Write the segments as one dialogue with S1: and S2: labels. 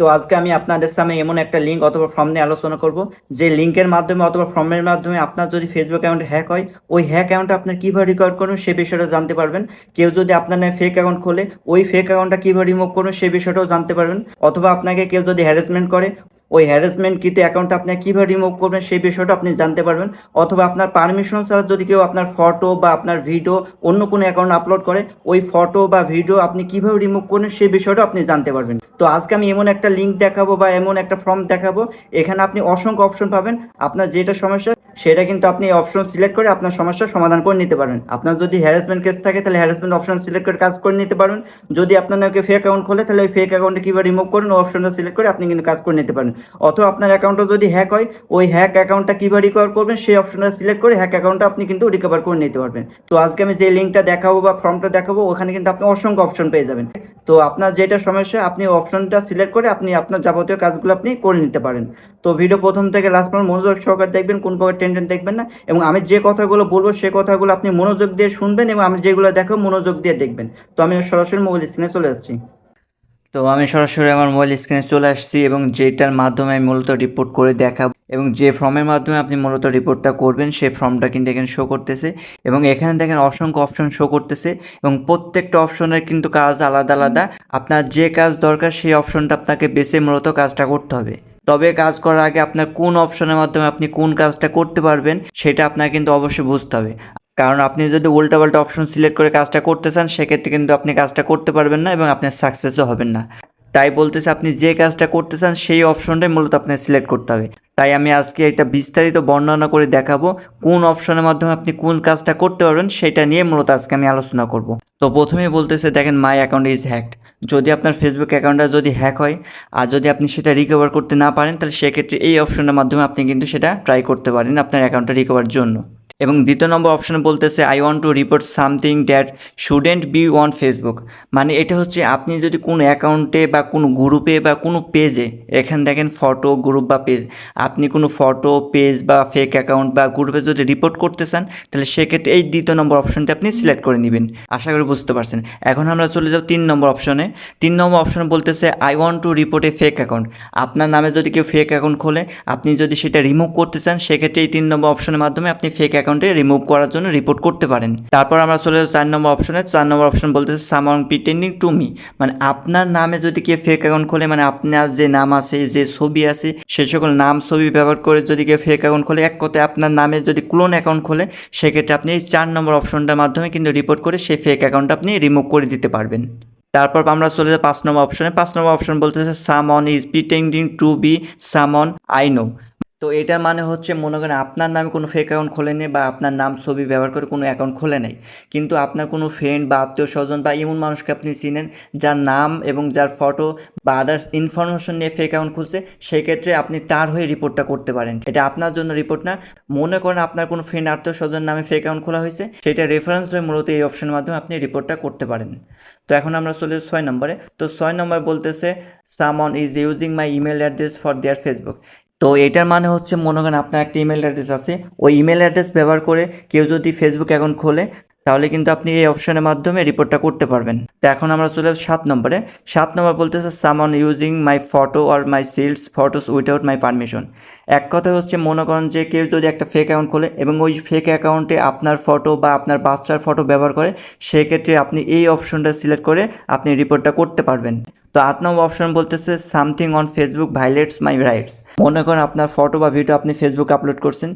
S1: তো আজকে আমি আপনাদের সামনে এমন একটা লিঙ্ক অথবা ফর্ম নিয়ে আলোচনা করব, যে লিঙ্কের মাধ্যমে অথবা ফর্মের মাধ্যমে আপনার যদি ফেসবুক অ্যাকাউন্ট হ্যাক হয়, ওই হ্যাক অ্যাকাউন্টটা আপনার কীভাবে রিকভার করুন সে বিষয়টা জানতে পারবেন। কেউ যদি আপনার নামে ফেক অ্যাকাউন্ট খোলে, ওই ফেক অ্যাকাউন্টটা কীভাবে রিমুভ করুন সে বিষয়টাও জানতে পারবেন। অথবা আপনাকে কেউ যদি হ্যারাসমেন্ট করে ওই হ্যারাসমেন্ট কিন্তু অ্যাকাউন্টটা আপনি কীভাবে রিমুভ করবেন সেই বিষয়টা আপনি জানতে পারবেন। অথবা আপনার পারমিশন ছাড়া যদি কেউ আপনার ফটো বা আপনার ভিডিও অন্য কোনো অ্যাকাউন্ট আপলোড করে, ওই ফটো বা ভিডিও আপনি কীভাবে রিমুভ করবেন সেই বিষয়টা আপনি জানতে পারবেন। তো আজকে আমি এমন একটা লিঙ্ক দেখাবো বা এমন একটা ফর্ম দেখাবো, এখানে আপনি অসংখ্য অপশন পাবেন। আপনার যেটা সমস্যা সেটা কিন্তু আপনি অপশন সিলেক্ট করে আপনার সমস্যার সমাধান করে নিতে পারেন আপনার যদি হ্যারাসমেন্ট কেস থাকে, তাহলে হ্যারাসমেন্ট অপশন সিলেক্ট করে কাজ করে নিতে পারেন যদি আপনার নাকি ফেক অ্যাকাউন্ট খোলে, তাহলে ওই ফেক অ্যাকাউন্টে কীভাবে রিমুভ করেন ওই অপশনটা সিলেক্ট করে আপনি কিন্তু কাজ করে নিতে পারেন অথবা আপনার অ্যাকাউন্টটা যদি হ্যাক হয়, ওই হ্যাক অ্যাকাউন্টটা কীভাবে রিকভার করবেন, সেই অপশনটা সিলেক্ট করে হ্যাক অ্যাকাউন্টটা আপনি কিন্তু রিকভার করে নিতে পারবেন। তো আজকে আমি যে লিঙ্কটা দেখাবো বা ফর্মটা দেখাবো, ওখানে কিন্তু আপনি অসংখ্য অপশন পেয়ে যাবেন। তো আপনার যেটা সমস্যা, আপনি অপশনটা সিলেক্ট করে আপনি আপনার যাবতীয় কাজগুলো আপনি করে নিতে পারেন। তো ভিডিও প্রথম থেকে লাস্ট পর্যন্ত মনোযোগ সহকারে দেখবেন, কোন প্রকার টেনশন দেখবেন না এবং আমি যে কথাগুলো বলব সে কথাগুলো আপনি মনোযোগ দিয়ে শুনবেন এবং আমি যেগুলো দেখো মনোযোগ দিয়ে দেখবেন। তো আমি সরাসরি মোবাইল স্ক্রিনে চলে যাচ্ছি। তো আমি সরাসরি আমার মোবাইল স্ক্রিনে চলে আসছি এবং যেটার মাধ্যমে আমি মূলত রিপোর্ট করে দেখাবো এবং যে ফর্মের মাধ্যমে আপনি মূলত রিপোর্টটা করবেন সেই ফর্মটা কিন্তু এখানে শো করতেছে এবং এখানে দেখেন অসংখ্য অপশন শো করতেছে এবং প্রত্যেকটা অপশনের কিন্তু কাজ আলাদা আলাদা। আপনার যে কাজ দরকার সেই অপশনটা আপনাকে বেছে মূলত কাজটা করতে হবে। তবে কাজ করার আগে আপনার কোন অপশনের মাধ্যমে আপনি কোন কাজটা করতে পারবেন, সেটা আপনার কিন্তু অবশ্যই বুঝতে হবে। কারণ আপনি যদি উল্টাপাল্টা অপশন সিলেক্ট করে কাজটা করতে চান, সেক্ষেত্রে কিন্তু আপনি কাজটা করতে পারবেন না এবং আপনার সাকসেসও হবেন না। তাই বলতেছে, আপনি যে কাজটা করতে চান, সেই অপশনটাই মূলত আপনাকে সিলেক্ট করতে হবে। তাই আমি আজকে এটা বিস্তারিত বর্ণনা করে দেখাবো কোন অপশনের মাধ্যমে আপনি কোন কাজটা করতে পারবেন সেটা নিয়ে মূলত আজকে আমি আলোচনা করব। তো প্রথমেই বলতেছে, দেখেন মাই অ্যাকাউন্ট ইজ হ্যাকড যদি আপনার ফেসবুক অ্যাকাউন্টটা যদি হ্যাক হয় আর যদি আপনি সেটা রিকভার করতে না পারেন, তাহলে সেক্ষেত্রে এই অপশনের মাধ্যমে আপনি কিন্তু সেটা ট্রাই করতে পারেন আপনার অ্যাকাউন্টটা রিকভার জন্য। এবং দ্বিতীয় নম্বর অপশনে বলতেছে I want to report something that shouldn't be on Facebook মানে এটা হচ্ছে, আপনি যদি কোনো অ্যাকাউন্টে বা কোনো গ্রুপে বা কোনো পেজে, এখানে দেখেন ফটো, গ্রুপ বা পেজ, আপনি কোনো ফটো, পেজ বা ফেক অ্যাকাউন্ট বা গ্রুপে যদি রিপোর্ট করতে চান, তাহলে সেক্ষেত্রে এই দ্বিতীয় নম্বর অপশনটি আপনি সিলেক্ট করে নেবেন। আশা করি বুঝতে পারছেন। এখন আমরা চলে যাব তিন নম্বর অপশনে। তিন নম্বর অপশনে বলতেছে I want to report a fake account আপনার নামে যদি কেউ ফেক অ্যাকাউন্ট খোলে, আপনি যদি সেটা রিমুভ করতে চান, সেক্ষেত্রে এই তিন নম্বর অপশনের মাধ্যমে আপনি ফেক অ্যাকাউন্টে রিমুভ করার জন্য রিপোর্ট করতে পারেন। তারপর আমরা চলে চার নম্বর অপশনে চার নম্বর অপশন বলতেছে সামাউন প্রিটেন্ডিং টু মি মানে আপনার নামে যদি কেউ ফেক অ্যাকাউন্ট খোলে মানে আপনার যে নাম আছে, যে ছবি আছে, সে সকল নাম, ছবি ব্যবহার করে যদি কেউ ফেক অ্যাকাউন্ট খোলে, এক কথায় আপনার নামে যদি ক্লোন অ্যাকাউন্ট খোলে, সেক্ষেত্রে আপনি এই চার নম্বর অপশনটার মাধ্যমে কিন্তু রিপোর্ট করে সেই ফেক অ্যাকাউন্টটা আপনি রিমুভ করে দিতে পারবেন। তারপর আমরা চলে যাই পাঁচ নম্বর অপশনে পাঁচ নম্বর অপশন বলতেছে someone is pretending to be someone I know তো এটার মানে হচ্ছে মনে করেন আপনার নামে কোনো ফেক অ্যাকাউন্ট খোলেনি বা আপনার নাম, ছবি ব্যবহার করে কোনো অ্যাকাউন্ট খোলে নেই। কিন্তু আপনার কোনো ফ্রেন্ড বা আত্মীয় স্বজন বা এমন মানুষকে আপনি চিনেন যার নাম এবং যার ফটো বা আদার্স ইনফরমেশন নিয়ে ফেক অ্যাকাউন্ট খুলছে সেই ক্ষেত্রে আপনি তার হয়ে রিপোর্টটা করতে পারেন। এটা আপনার জন্য রিপোর্ট না। মনে করেন আপনার কোনো ফ্রেন্ড আত্মীয় স্বজন নামে ফেক অ্যাকাউন্ট খোলা হয়েছে, সেটা রেফারেন্স ধরে মূলত এই অপশনের মাধ্যমে আপনি রিপোর্টটা করতে পারেন। তো এখন আমরা চলে ছয় নম্বরে। তো ছয় নম্বর বলতেছে someone is using my email address for their Facebook তো এটার মানে হচ্ছে, মনে করেন আপনার একটা ইমেল অ্যাড্রেস আছে, ওই ইমেল অ্যাড্রেস ব্যবহার করে কেউ যদি ফেসবুক অ্যাকাউন্ট খোলে, তাহলে কিন্তু আপনি এই অপশনের মাধ্যমে রিপোর্টটা করতে পারবেন। তো এখন আমরা চলে যাব সাত নম্বরে। সাত নম্বর বলতেছে someone using my photo or my seals photos without my permission এক কথা হচ্ছে, মনে করেন যে কেউ যদি একটা ফেক অ্যাকাউন্ট খোলে এবং ওই ফেক অ্যাকাউন্টে আপনার ফটো বা আপনার বাচ্চার ফটো ব্যবহার করে, সেক্ষেত্রে আপনি এই অপশনটা সিলেক্ট করে আপনি রিপোর্টটা করতে পারবেন। তো আট নম্বর অপশন বলতেছে something on Facebook violates my rights মনে করেন আপনার ফটো বা ভিডিও আপনি ফেসবুক আপলোড করছেন,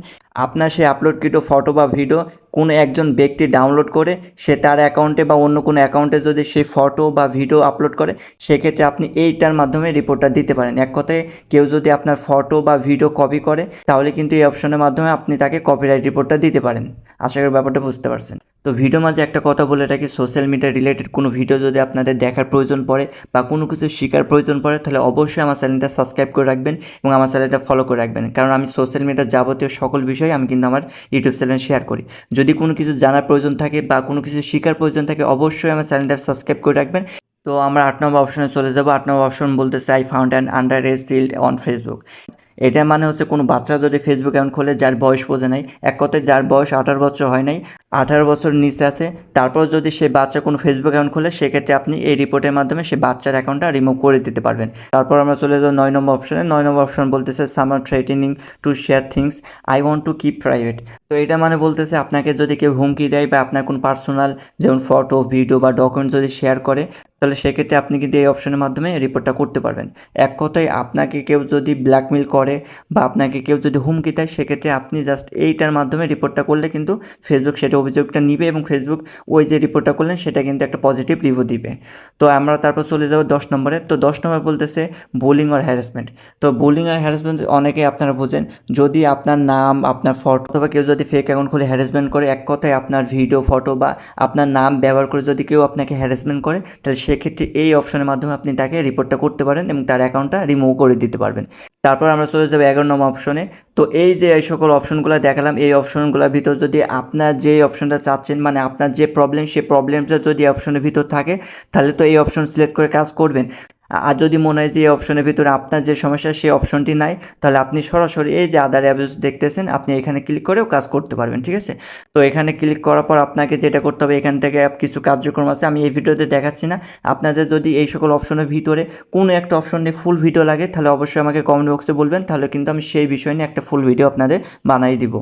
S1: আপনার সেই আপলোডকৃত ফটো বা ভিডিও কোনো একজন ব্যক্তি ডাউনলোড করে, সে তার অ্যাকাউন্টে বা অন্য কোনো অ্যাকাউন্টে যদি সেই ফটো বা ভিডিও আপলোড করে, সেক্ষেত্রে আপনি এইটার মাধ্যমে রিপোর্টটা দিতে পারেন। এক কথায়, কেউ যদি আপনার ফটো বা ভিডিও কপি করে, তাহলে কিন্তু এই অপশনের মাধ্যমে আপনি তাকে কপিরাইট রিপোর্টটা দিতে পারেন। আশা করি ব্যাপারটা বুঝতে পারছেন। তো ভিডিও মাঝে একটা কথা বলে রাখি সোশ্যাল মিডিয়া রিলেটেড কোনো ভিডিও যদি আপনাদের দেখার প্রয়োজন পড়ে বা কোনো কিছু শেখার প্রয়োজন পড়ে, তাহলে অবশ্যই আমার চ্যানেলটা সাবস্ক্রাইব করে রাখবেন এবং আমার চ্যানেলটা ফলো করে রাখবেন। কারণ আমি সোশ্যাল মিডিয়ার যাবতীয় সকল বিষয় আমি কিন্তু আমার ইউটিউব চ্যানেল শেয়ার করি। যদি কোনো কিছু জানার প্রয়োজন থাকে বা কোনো কিছু শেখার প্রয়োজন থাকে, অবশ্যই আমার চ্যানেলটা সাবস্ক্রাইব করে রাখবেন। তো আমরা আট নম্বর অপশনে চলে যাব। আট নম্বর অপশন বলতে চাই found and underage on Facebook এটা মানে হচ্ছে কোনো বাচ্চা যদি ফেসবুক অ্যাকাউন্ট খোলে, যার বয়স বোঝে নাই, এক কথায় যার বয়স আঠারো বছর হয় নাই, আঠারো বছর নিচে আছে, তারপর যদি সে বাচ্চা কোনো ফেসবুক অ্যাকাউন্ট খোলে, সেক্ষেত্রে আপনি এই রিপোর্টের মাধ্যমে সে বাচ্চার অ্যাকাউন্টটা রিমুভ করে দিতে পারবেন। তারপর আমরা চলে যাব নয় নম্বর অপশনে নয় নম্বর অপশন বলতেছে someone threatening to share things I want to keep private তো এটা মানে বলতেছে, আপনাকে যদি কেউ হুমকি দেয় বা আপনার কোনো পার্সোনাল যেমন ফটো ভিডিও বা ডকুমেন্ট যদি শেয়ার করে, তাহলে সেক্ষেত্রে আপনি কিন্তু এই অপশনের মাধ্যমে রিপোর্টটা করতে পারবেন। এক কথায় আপনাকে কেউ যদি ব্ল্যাকমেল করে বা আপনাকে কেউ যদি হুমকি দেয়, সেক্ষেত্রে আপনি জাস্ট এইটার মাধ্যমে রিপোর্টটা করলে কিন্তু ফেসবুক সেটা অভিযোগটা নিবে এবং ফেসবুক ওই যে রিপোর্টটা করলেন, সেটা কিন্তু একটা পজিটিভ রিভিউ দিবে। তো আমরা তারপর চলে যাব দশ নম্বরে। তো দশ নম্বর বলতেছে বোলিং আর হ্যারাসমেন্ট তো বোলিং আর হ্যারাসমেন্ট অনেকে আপনারা বোঝেন। যদি আপনার নাম, আপনার ফটো অথবা কেউ যদি ফেক অ্যাকাউন্ট খুলে হ্যারাসমেন্ট করে, এক কথায় আপনার ভিডিও ফটো বা আপনার নাম ব্যবহার করে যদি কেউ আপনাকে হ্যারাসমেন্ট করে, তাহলে সেক্ষেত্রে এই অপশনের মাধ্যমে আপনি তাকে রিপোর্টটা করতে পারেন এবং তার অ্যাকাউন্টটা রিমুভ করে দিতে পারবেন। তারপর আমরা চলে যাবে এগারো নম্বর অপশনে তো এই যে এই সকল অপশনগুলো দেখালাম, এই অপশনগুলোর ভিতর যদি আপনার যে অপশনটা চাচ্ছেন মানে আপনার যে প্রবলেম সেই প্রবলেমটা যদি অপশনের ভিতর থাকে, তাহলে তো এই অপশন সিলেক্ট করে কাজ করবেন। আর যদি মনে হয় যে এই অপশনের ভিতরে আপনার যে সমস্যা, সেই অপশনটি নাই, তাহলে আপনি সরাসরি এই যে আদার অ্যাপস দেখতেছেন, আপনি এখানে ক্লিক করেও কাজ করতে পারবেন, ঠিক আছে? তো এখানে ক্লিক করার পর আপনাকে যেটা করতে হবে, এখান থেকে কিছু কার্যক্রম আছে, আমি এই ভিডিওতে দেখাচ্ছি না। আপনাদের যদি এই সকল অপশনের ভিতরে কোনো একটা অপশন নিয়ে ফুল ভিডিও লাগে, তাহলে অবশ্যই আমাকে কমেন্ট বক্সে বলবেন, তাহলে কিন্তু আমি সেই বিষয় নিয়ে একটা ফুল ভিডিও আপনাদের বানাই দিব।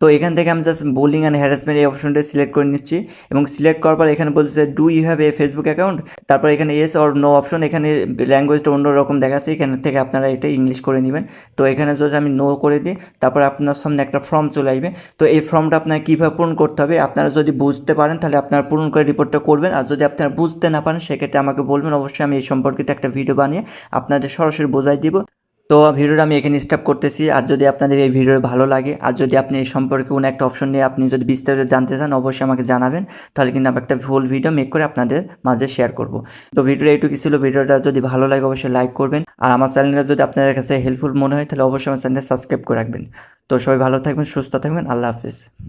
S1: তো এখান থেকে আমি জাস্ট বোলিং অ্যান্ড হ্যারাসমেন্ট এই অপশনটা সিলেক্ট করে নিচ্ছি এবং সিলেক্ট করার পর এখানে বলছে do you have a Facebook account তারপর এখানে এস অর নো অপশন এখানে ল্যাঙ্গুয়েজটা অন্যরকম দেখাচ্ছে, এখান থেকে আপনারা এটা ইংলিশ করে নেবেন। তো এখানে যদি আমি নো করে দিই, তারপর আপনার সামনে একটা ফর্ম চলে আসবে। তো এই ফর্মটা আপনার কীভাবে পূরণ করতে হবে, আপনারা যদি বুঝতে পারেন, তাহলে আপনারা পূরণ করে রিপোর্টটা করবেন। আর যদি আপনারা বুঝতে না পারেন, সেক্ষেত্রে আমাকে বলবেন, অবশ্যই আমি এই সম্পর্কিত একটা ভিডিও বানিয়ে আপনাদের সরাসরি বোঝাই দিব। তো ভিডিওটা আমি এখানে স্টপ করতেছি। আর যদি আপনাদের এই ভিডিও ভালো লাগে, আর যদি আপনি এই সম্পর্কে কোনো একটা অপশন নিয়ে আপনি যদি বিস্তারিত জানতে চান, অবশ্যই আমাকে জানাবেন। তাহলে কিন্তু আমি একটা ফুল ভিডিও মেক করে আপনাদের মাঝে শেয়ার করব। তো ভিডিওটা এইটুকু ছিল। ভিডিওটা যদি ভালো লাগে, অবশ্যই লাইক করবেন। আর আমার চ্যানেলটা যদি আপনাদের কাছে হেল্পফুল মনে হয়, তাহলে অবশ্যই আমার চ্যানেলটা সাবস্ক্রাইব করে রাখবেন। তো সবাই ভালো থাকবেন, সুস্থ থাকবেন। আল্লাহ হাফিজ।